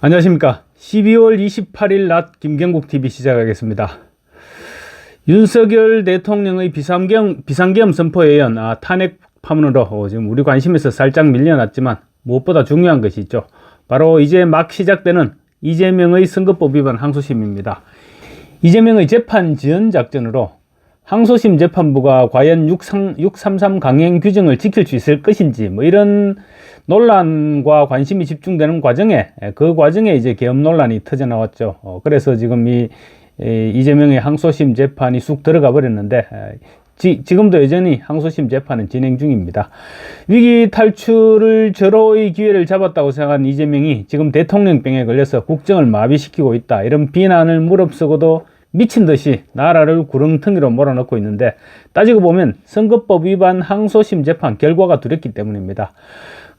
안녕하십니까. 12월 28일 낮 김경국 TV 시작하겠습니다. 윤석열 대통령의 비상경, 비상계엄 선포에 의한 아, 탄핵 파문으로 어, 지금 우리 관심에서 살짝 밀려났지만 무엇보다 중요한 것이 있죠. 바로 이제 막 시작되는 이재명의 선거법 위반 항소심입니다. 이재명의 재판 지연 작전으로 항소심 재판부가 과연 633 강행 규정을 지킬 수 있을 것인지 뭐 이런 논란과 관심이 집중되는 과정에 그 과정에 이제 계엄 논란이 터져 나왔죠. 어, 그래서 지금 이, 이 이재명의 항소심 재판이 쑥 들어가 버렸는데 지, 지금도 여전히 항소심 재판은 진행 중입니다. 위기 탈출을 절호의 기회를 잡았다고 생각한 이재명이 지금 대통령병에 걸려서 국정을 마비시키고 있다. 이런 비난을 무릅쓰고도 미친 듯이 나라를 구렁텅이로 몰아넣고 있는데 따지고 보면 선거법 위반 항소심 재판 결과가 두렵기 때문입니다.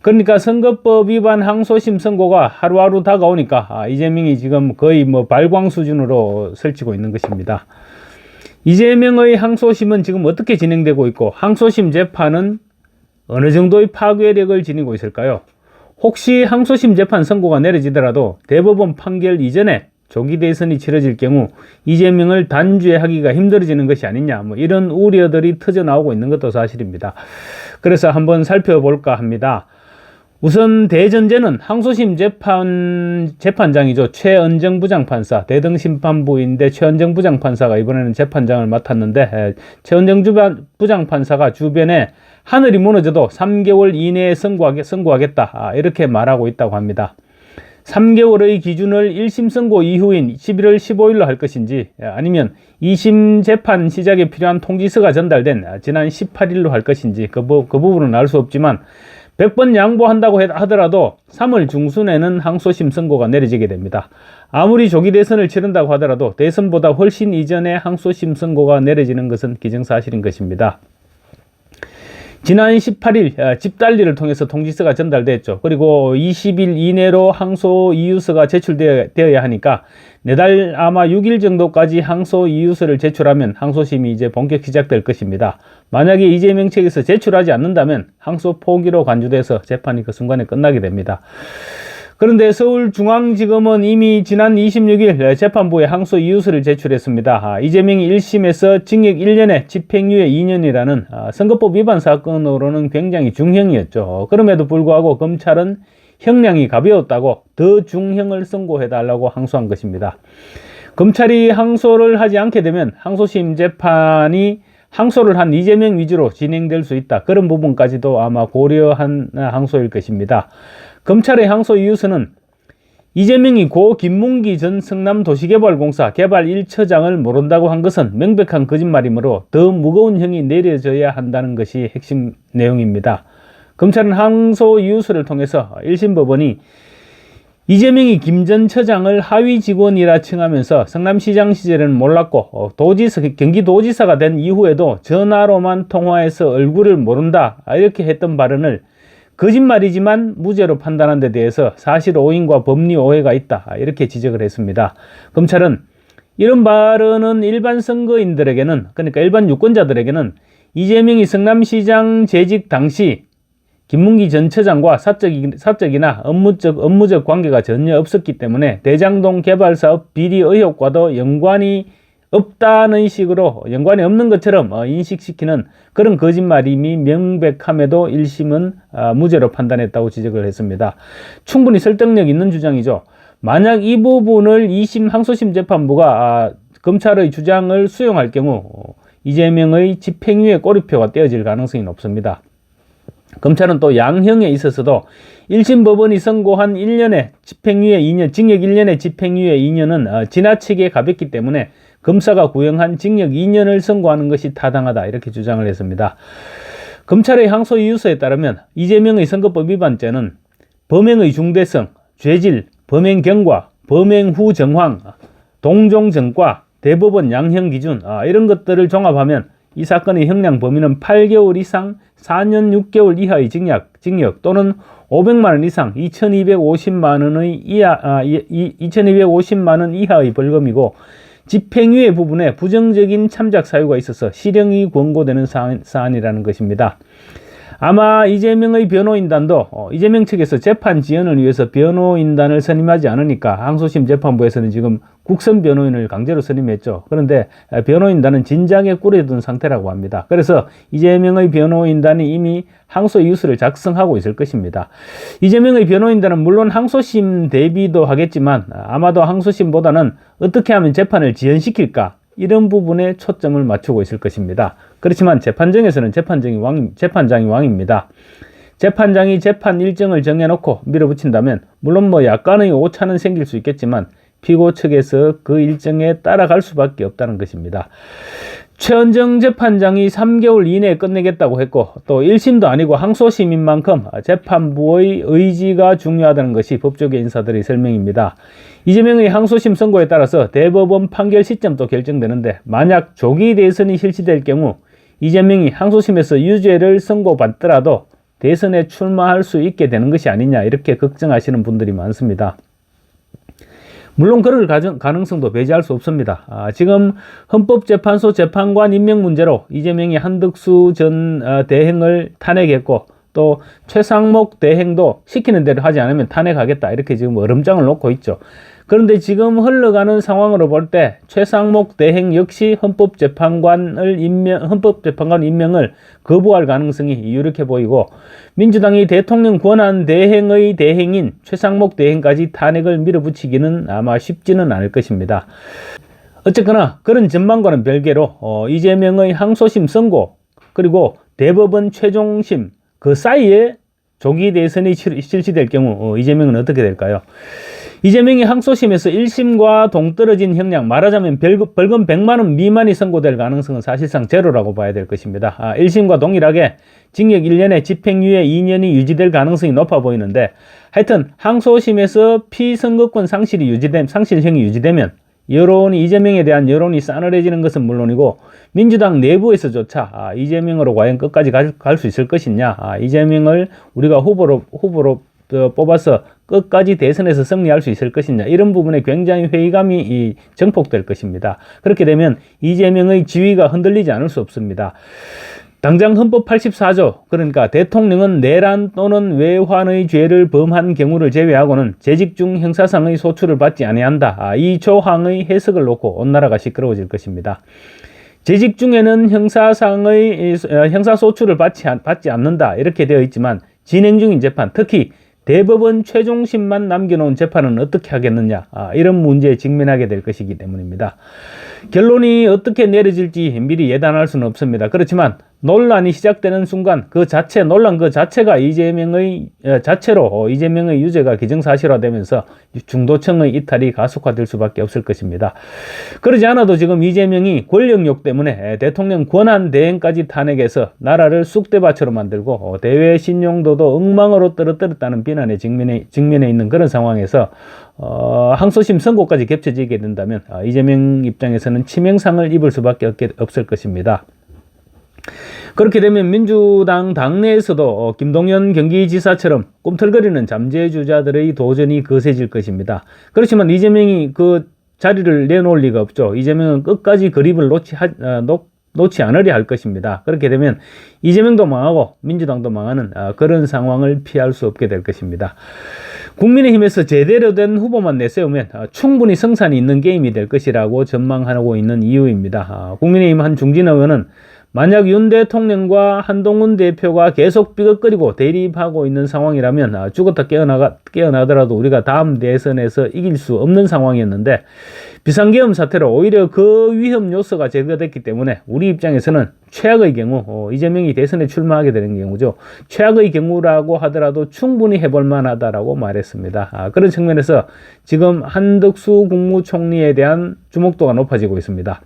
그러니까 선거법 위반 항소심 선고가 하루하루 다가오니까 아, 이재명이 지금 거의 뭐 발광 수준으로 설치고 있는 것입니다. 이재명의 항소심은 지금 어떻게 진행되고 있고 항소심 재판은 어느 정도의 파괴력을 지니고 있을까요? 혹시 항소심 재판 선고가 내려지더라도 대법원 판결 이전에 조기 대선이 치러질 경우 이재명을 단죄하기가 힘들어지는 것이 아니냐 뭐 이런 우려들이 터져 나오고 있는 것도 사실입니다. 그래서 한번 살펴볼까 합니다. 우선 대전제는 항소심 재판 재판장이죠 최은정 부장판사 대등 심판부인데 최은정 부장판사가 이번에는 재판장을 맡았는데 최은정 주반 부장판사가 주변에 하늘이 무너져도 3개월 이내에 선고하겠, 선고하겠다 아, 이렇게 말하고 있다고 합니다. 3개월의 기준을 1심 선고 이후인 11월 15일로 할 것인지 아니면 2심 재판 시작에 필요한 통지서가 전달된 지난 18일로 할 것인지 그, 부, 그 부분은 알 수 없지만 100번 양보한다고 하더라도 3월 중순에는 항소심 선고가 내려지게 됩니다. 아무리 조기 대선을 치른다고 하더라도 대선보다 훨씬 이전에 항소심 선고가 내려지는 것은 기정사실인 것입니다. 지난 18일 어, 집달리를 통해서 통지서가 전달됐죠. 그리고 20일 이내로 항소 이유서가 제출되어야 하니까 내달 아마 6일 정도까지 항소 이유서를 제출하면 항소심이 이제 본격 시작될 것입니다. 만약에 이재명 측에서 제출하지 않는다면 항소 포기로 간주돼서 재판이 그 순간에 끝나게 됩니다. 그런데 서울중앙지검은 이미 지난 26일 재판부에 항소 이유서를 제출했습니다. 아, 이재명이 1심에서 징역 1년에 집행유예 2년이라는 아, 선거법 위반 사건으로는 굉장히 중형이었죠. 그럼에도 불구하고 검찰은 형량이 가벼웠다고 더 중형을 선고해달라고 항소한 것입니다. 검찰이 항소를 하지 않게 되면 항소심 재판이 항소를 한 이재명 위주로 진행될 수 있다. 그런 부분까지도 아마 고려한 항소일 것입니다. 검찰의 항소 이유서는 이재명이 고 김문기 전 성남도시개발공사 개발 1처장을 모른다고 한 것은 명백한 거짓말이므로 더 무거운 형이 내려져야 한다는 것이 핵심 내용입니다. 검찰은 항소 이유서를 통해서 1심 법원이 이재명이 김 전 처장을 하위 직원이라 칭하면서 성남시장 시절에는 몰랐고 어, 도지사, 경기도지사가 된 이후에도 전화로만 통화해서 얼굴을 모른다 이렇게 했던 발언을 거짓말이지만 무죄로 판단한 데 대해서 사실 오인과 법리 오해가 있다 이렇게 지적을 했습니다. 검찰은 이런 발언은 일반 선거인들에게는 그러니까 일반 유권자들에게는 이재명이 성남시장 재직 당시 김문기 전 처장과 사적, 사적이나 업무적, 업무적 관계가 전혀 없었기 때문에 대장동 개발 사업 비리 의혹과도 연관이 없다는 식으로 연관이 없는 것처럼 어, 인식시키는 그런 거짓말임이 명백함에도 1심은 아, 무죄로 판단했다고 지적을 했습니다. 충분히 설득력 있는 주장이죠. 만약 이 부분을 2심 항소심 재판부가 아, 검찰의 주장을 수용할 경우 어, 이재명의 집행유예 꼬리표가 떼어질 가능성이 높습니다. 검찰은 또 양형에 있어서도 1심 법원이 선고한 1년의 집행유예 2년, 징역 1년의 집행유예 2년은 어, 지나치게 가볍기 때문에 검사가 구형한 징역 2년을 선고하는 것이 타당하다 이렇게 주장을 했습니다. 검찰의 항소 이유서에 따르면 이재명의 선거법 위반죄는 범행의 중대성, 죄질, 범행 경과, 범행 후 정황, 동종 전과, 대법원 양형 기준 아, 이런 것들을 종합하면 이 사건의 형량 범위는 8개월 이상 4년 6개월 이하의 징역, 징역 또는 500만 원 이상 2,250만 원의 이하 아, 2,250만 원 이하의 벌금이고 집행유예 부분에 부정적인 참작 사유가 있어서 실형이 권고되는 사안, 사안이라는 것입니다. 아마 이재명의 변호인단도 어, 이재명 측에서 재판 지연을 위해서 변호인단을 선임하지 않으니까 항소심 재판부에서는 지금 국선 변호인을 강제로 선임했죠. 그런데 변호인단은 진작에 꾸려둔 상태라고 합니다. 그래서 이재명의 변호인단이 이미 항소 이유서를 작성하고 있을 것입니다. 이재명의 변호인단은 물론 항소심 대비도 하겠지만 아마도 항소심보다는 어떻게 하면 재판을 지연시킬까 이런 부분에 초점을 맞추고 있을 것입니다. 그렇지만 재판정에서는 재판장이 왕, 재판장이 왕입니다. 재판장이 재판 일정을 정해놓고 밀어붙인다면 물론 뭐 약간의 오차는 생길 수 있겠지만 피고 측에서 그 일정에 따라갈 수밖에 없다는 것입니다. 최은정 재판장이 3개월 이내에 끝내겠다고 했고 또 1심도 아니고 항소심인 만큼 재판부의 의지가 중요하다는 것이 법조계 인사들의 설명입니다. 이재명의 항소심 선고에 따라서 대법원 판결 시점도 결정되는데 만약 조기 대선이 실시될 경우 이재명이 항소심에서 유죄를 선고받더라도 대선에 출마할 수 있게 되는 것이 아니냐 이렇게 걱정하시는 분들이 많습니다. 물론 그럴 가능성도 배제할 수 없습니다. 아, 지금 헌법재판소 재판관 임명 문제로 이재명이 한덕수 전 어, 대행을 탄핵했고 또 최상목 대행도 시키는 대로 하지 않으면 탄핵하겠다 이렇게 지금 얼음장을 놓고 있죠. 그런데 지금 흘러가는 상황으로 볼 때 최상목 대행 역시 헌법재판관을 임명, 헌법재판관 임명을 거부할 가능성이 유력해 보이고 민주당이 대통령 권한 대행의 대행인 최상목 대행까지 탄핵을 밀어붙이기는 아마 쉽지는 않을 것입니다. 어쨌거나 그런 전망과는 별개로 어, 이재명의 항소심 선고 그리고 대법원 최종심 그 사이에 조기 대선이 실시될 경우 어, 이재명은 어떻게 될까요? 이재명이 항소심에서 1심과 동떨어진 형량 말하자면 벌금 100만원 미만이 선고될 가능성은 사실상 제로라고 봐야 될 것입니다. 아, 1심과 동일하게 징역 1년에 집행유예 2년이 유지될 가능성이 높아 보이는데 하여튼 항소심에서 피선거권 상실이 유지됨, 상실형이 유지되면 여론이 이재명에 대한 여론이 싸늘해지는 것은 물론이고 민주당 내부에서조차 아, 이재명으로 과연 끝까지 갈 수 있을 것이냐 아, 이재명을 우리가 후보로 후보로 어, 뽑아서 끝까지 대선에서 승리할 수 있을 것이냐 이런 부분에 굉장히 회의감이 이, 정폭될 것입니다. 그렇게 되면 이재명의 지위가 흔들리지 않을 수 없습니다. 당장 헌법 84조 그러니까 대통령은 내란 또는 외환의 죄를 범한 경우를 제외하고는 재직 중 형사상의 소출을 받지 아니한다. 아, 이 조항의 해석을 놓고 온 나라가 시끄러워질 것입니다. 재직 중에는 형사상의 어, 형사 소출을 받지, 받지 않는다 이렇게 되어 있지만 진행 중인 재판 특히 대법원 최종심만 남겨놓은 재판은 어떻게 하겠느냐 아, 이런 문제에 직면하게 될 것이기 때문입니다. 결론이 어떻게 내려질지 미리 예단할 수는 없습니다. 그렇지만 논란이 시작되는 순간 그 자체 논란 그 자체가 이재명의 어, 자체로 어, 이재명의 유죄가 기정사실화되면서 중도층의 이탈이 가속화될 수밖에 없을 것입니다. 그러지 않아도 지금 이재명이 권력욕 때문에 대통령 권한 대행까지 탄핵해서 나라를 쑥대밭으로 만들고 어, 대외 신용도도 엉망으로 떨어뜨렸다는 비난에 직면해, 직면해 있는 그런 상황에서 어, 항소심 선고까지 겹쳐지게 된다면 어, 이재명 입장에서는 치명상을 입을 수밖에 없을 것입니다. 그렇게 되면 민주당 당내에서도 어, 김동연 경기지사처럼 꿈틀거리는 잠재주자들의 도전이 거세질 것입니다. 그렇지만 이재명이 그 자리를 내놓을 리가 없죠. 이재명은 끝까지 그립을 놓지, 하, 어, 놓, 놓지 않으려 할 것입니다. 그렇게 되면 이재명도 망하고 민주당도 망하는 어, 그런 상황을 피할 수 없게 될 것입니다. 국민의힘에서 제대로 된 후보만 내세우면 충분히 성산이 있는 게임이 될 것이라고 전망하고 있는 이유입니다. 국민의힘 한 중진 의원은 만약 윤 대통령과 한동훈 대표가 계속 삐걱거리고 대립하고 있는 상황이라면 아, 죽었다 깨어나가, 깨어나더라도 우리가 다음 대선에서 이길 수 없는 상황이었는데 비상계엄 사태로 오히려 그 위험 요소가 제거됐기 때문에 우리 입장에서는 최악의 경우 어, 이재명이 대선에 출마하게 되는 경우죠. 최악의 경우라고 하더라도 충분히 해볼 만하다라고 말했습니다. 아, 그런 측면에서 지금 한덕수 국무총리에 대한 주목도가 높아지고 있습니다.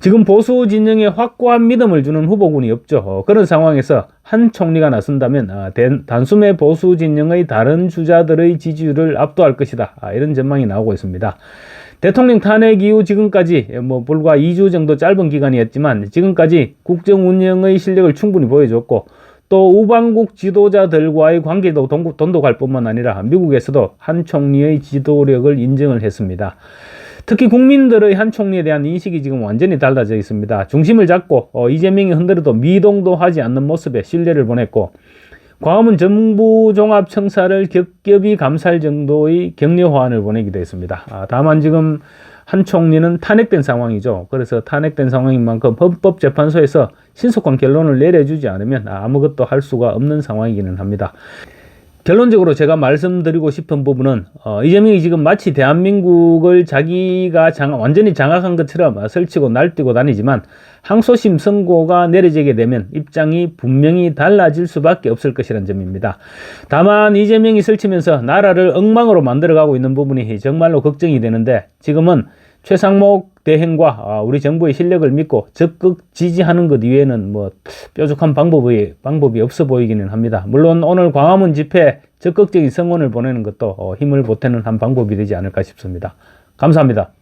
지금 보수 진영에 확고한 믿음을 주는 후보군이 없죠. 어, 그런 상황에서 한 총리가 나선다면 아, 단숨에 보수 진영의 다른 주자들의 지지율을 압도할 것이다. 아, 이런 전망이 나오고 있습니다. 대통령 탄핵 이후 지금까지 뭐 불과 2주 정도 짧은 기간이었지만 지금까지 국정 운영의 실력을 충분히 보여줬고 또 우방국 지도자들과의 관계도 돈독할 뿐만 아니라 미국에서도 한 총리의 지도력을 인정을 했습니다. 특히 국민들의 한 총리에 대한 인식이 지금 완전히 달라져 있습니다. 중심을 잡고 어, 이재명이 흔들어도 미동도 하지 않는 모습에 신뢰를 보냈고 광화문 정부 종합 청사를 겹겹이 감쌀 정도의 격려 호환을 보내기도 했습니다. 아, 다만 지금 한 총리는 탄핵된 상황이죠. 그래서 탄핵된 상황인 만큼 헌법재판소에서 신속한 결론을 내려주지 않으면 아무것도 할 수가 없는 상황이기는 합니다. 결론적으로 제가 말씀드리고 싶은 부분은 어, 이재명이 지금 마치 대한민국을 자기가 장, 완전히 장악한 것처럼 설치고 날뛰고 다니지만 항소심 선고가 내려지게 되면 입장이 분명히 달라질 수밖에 없을 것이라는 점입니다. 다만 이재명이 설치면서 나라를 엉망으로 만들어가고 있는 부분이 정말로 걱정이 되는데 지금은 최상목 대행과 아, 우리 정부의 실력을 믿고 적극 지지하는 것 이외에는 뭐 뾰족한 방법이 방법이 없어 보이기는 합니다. 물론 오늘 광화문 집회 적극적인 성원을 보내는 것도 어, 힘을 보태는 한 방법이 되지 않을까 싶습니다. 감사합니다.